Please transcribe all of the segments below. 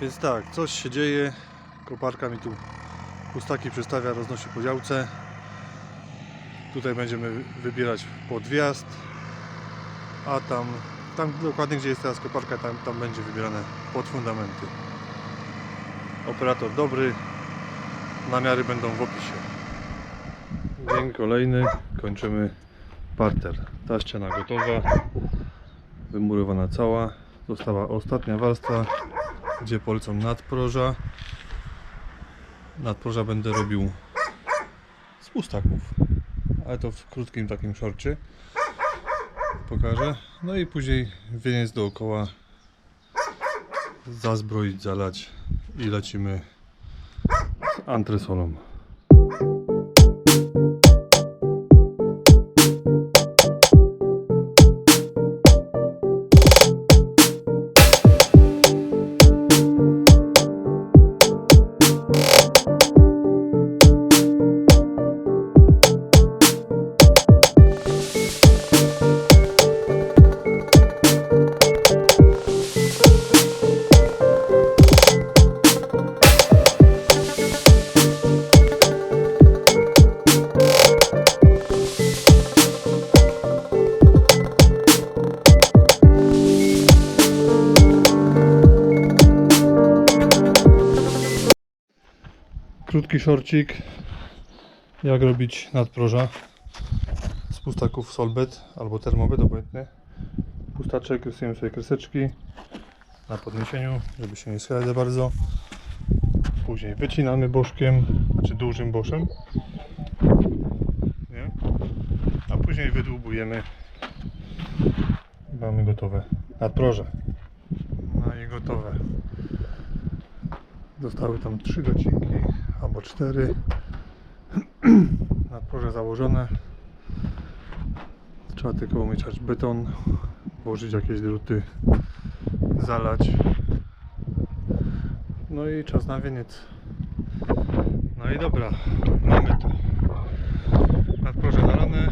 Więc tak, coś się dzieje. Koparka mi tu pustaki przestawia, roznosi po działce. Tutaj będziemy wybierać pod wjazd. A tam, tam dokładnie gdzie jest teraz koparka, tam, tam będzie wybierane pod fundamenty. Operator dobry. Namiary będą w opisie. Dzień kolejny. Kończymy parter. Ta ściana gotowa. Wymurowana cała. Została ostatnia warstwa, gdzie polecą nadproża. Nadproża będę robił z pustaków. Ale to w krótkim takim szorcie. Pokażę. No i później wieniec dookoła zazbroić, zalać i lecimy z antresolą. Krótki szorcik. Jak robić nadproża z pustaków Solbet albo termobet, obojętnie. Pustaczek, rysujemy sobie kreseczki na podniesieniu, żeby się nie schylać za bardzo. Później wycinamy bożkiem, znaczy dużym boszem. Nie? A później wydłubujemy i mamy gotowe nadproże. No i gotowe. Zostały tam trzy docinki albo cztery. Nadporze założone. Trzeba tylko umieszczać beton, włożyć jakieś druty, zalać. No i czas na wieniec. No i dobra, mamy to. Nadporze zalane.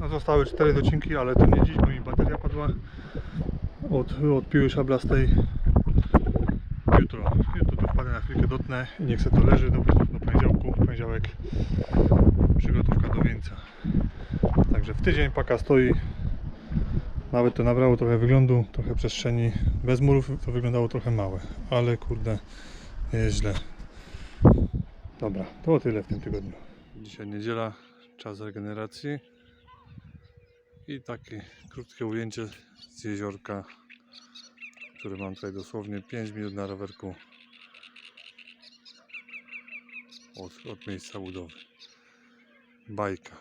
No zostały cztery docinki, ale to nie dziś, bo mi bateria padła od, od piły szablastej jutro. I niech se to leży do, do poniedziałku. Poniedziałek przygotówka do wieńca. Także w tydzień paka stoi. Nawet to nabrało trochę wyglądu, trochę przestrzeni. Bez murów to wyglądało trochę małe, ale kurde, nie jest źle. Dobra, to tyle w tym tygodniu. Dzisiaj niedziela, czas regeneracji. I takie krótkie ujęcie z jeziorka który mam tutaj dosłownie 5 minut na rowerku od, od miejsca budowy. Bajka.